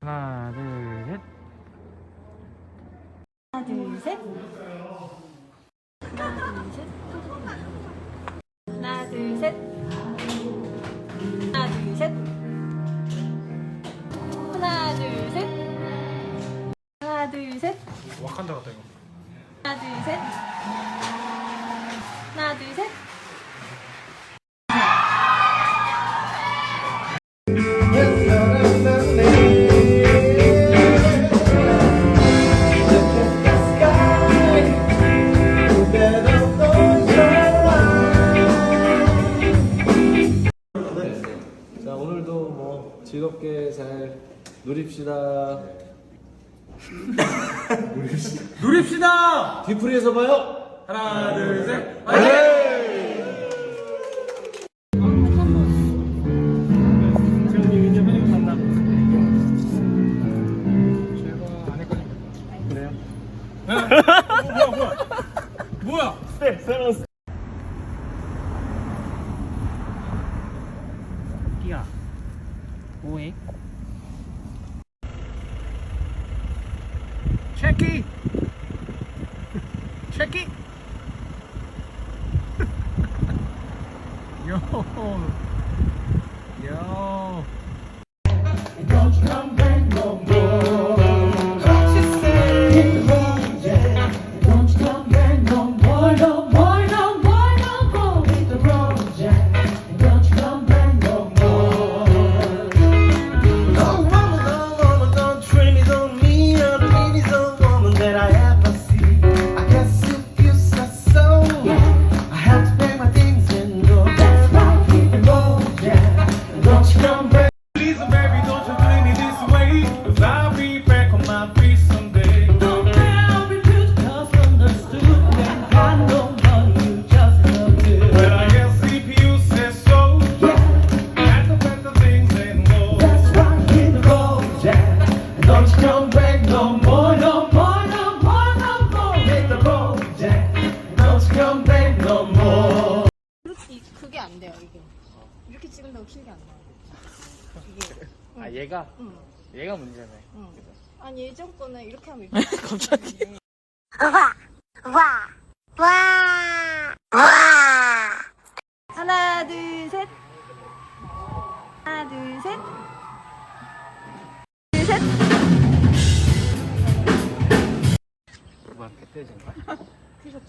하나, 둘, 셋. 하나 둘 셋. 하나 둘 셋. 하나 둘 셋. 하나 둘 셋. 하나 둘 셋. 와칸다 같다 이거. 하나 둘 셋. 하나 둘 셋. 잘 누립시다. 누립시다. 뒤풀이에서 봐요. 하나, 둘, 셋. 뭐야? 끼야. me. Checky! Checky! Yo! Yo! Don't come back. 그게 안 돼요 이게. 이렇게 찍은다고 킬게 안 나와. 이게. 아, 얘가? 응. 얘가 문제잖아요. 응. 아니 예전 거는 이렇게 하면 이렇게. 갑자기. 하나 둘 셋. 하나 둘 셋. 둘 셋. 뭐야, 배 떼진 거야? 티셔츠.